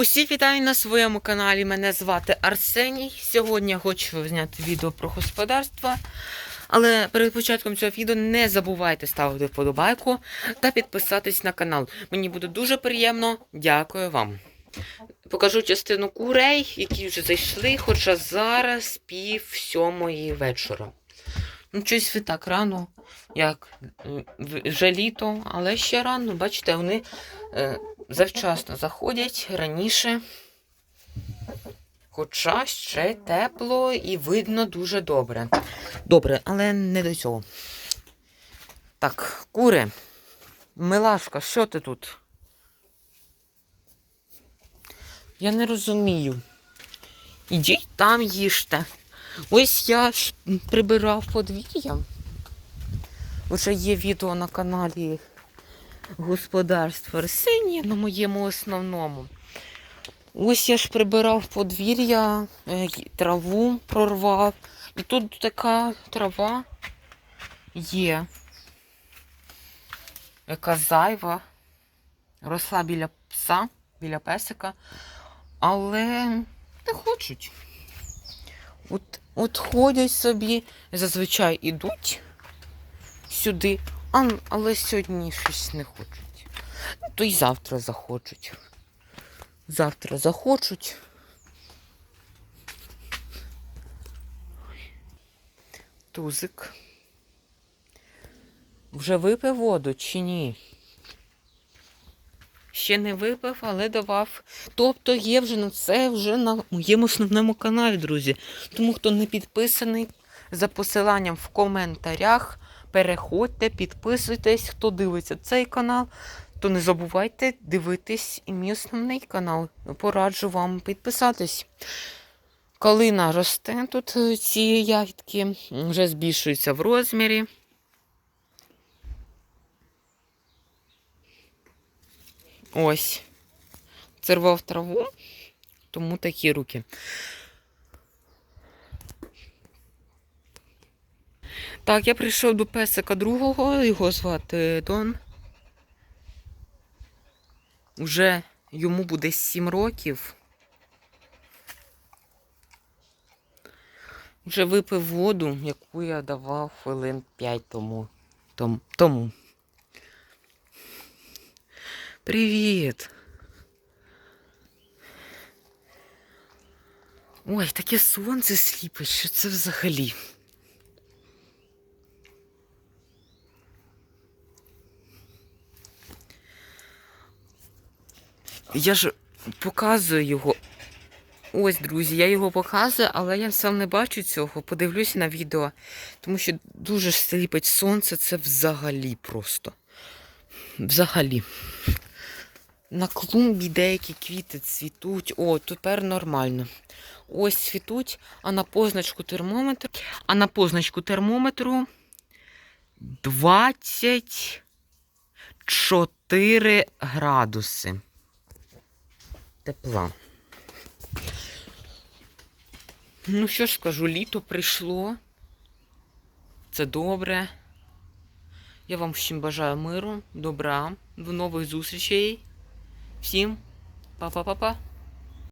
Усіх вітаю на своєму каналі. Мене звати Арсеній. Сьогодні я хочу зняти відео про господарство. Але перед початком цього відео не забувайте ставити вподобайку та підписатись на канал. Мені буде дуже приємно. Дякую вам. Покажу частину курей, які вже зайшли, хоча зараз пів сьомої вечора. Ну, щось ви так рано, як е, вже літо, але ще рано, бачите, вони е, завчасно заходять раніше. Хоча ще тепло і видно дуже добре. Добре, але не до цього. Так, кури. Милашка, що ти тут? Я не розумію. Ідіть там їжте. Ось я прибирав подвір'я. Вже є відео на каналі Господарство Арсенія на моєму основному. Ось я ж прибирав подвір'я, е, траву прорвав. І тут така трава є, яка зайва, росла біля пса, біля песика, але не хочуть. От, от ходять собі, зазвичай ідуть сюди, а, але сьогодні щось не хочуть. Ну, То й завтра захочуть. Завтра захочуть. Тузик. Вже випив воду чи ні? Ще не випив, але давав. Тобто є вже на це вже на моєму основному каналі, друзі. Тому хто не підписаний, за посиланням в коментарях переходьте, підписуйтесь, хто дивиться цей канал, то не забувайте дивитись і мій основний канал. Пораджу вам підписатись. Калина росте тут е, ці ягідки, вже збільшуються в розмірі. Ось. Це рвав траву, тому такі руки. Так, я прийшов до песика другого, його звати Дон. Уже йому буде 7 років. Вже випив воду, яку я давав хвилин 5 тому. Том- тому. Привіт. Ой, таке сонце сліпить, що це взагалі. Я ж показую його. Ось, друзі, я його показую, але я сам не бачу цього. Подивлюсь на відео, тому що дуже сліпить сонце, це взагалі просто. Взагалі. На клумбі деякі квіти цвітуть. О, тепер нормально. Ось цвітуть, а на позначку термометру, а на позначку термометру 24 градуси тепла. Ну, що ж скажу, літо прийшло. Це добре. Я вам всім бажаю миру, добра, до нових зустрічей. Всім па-па-па-па.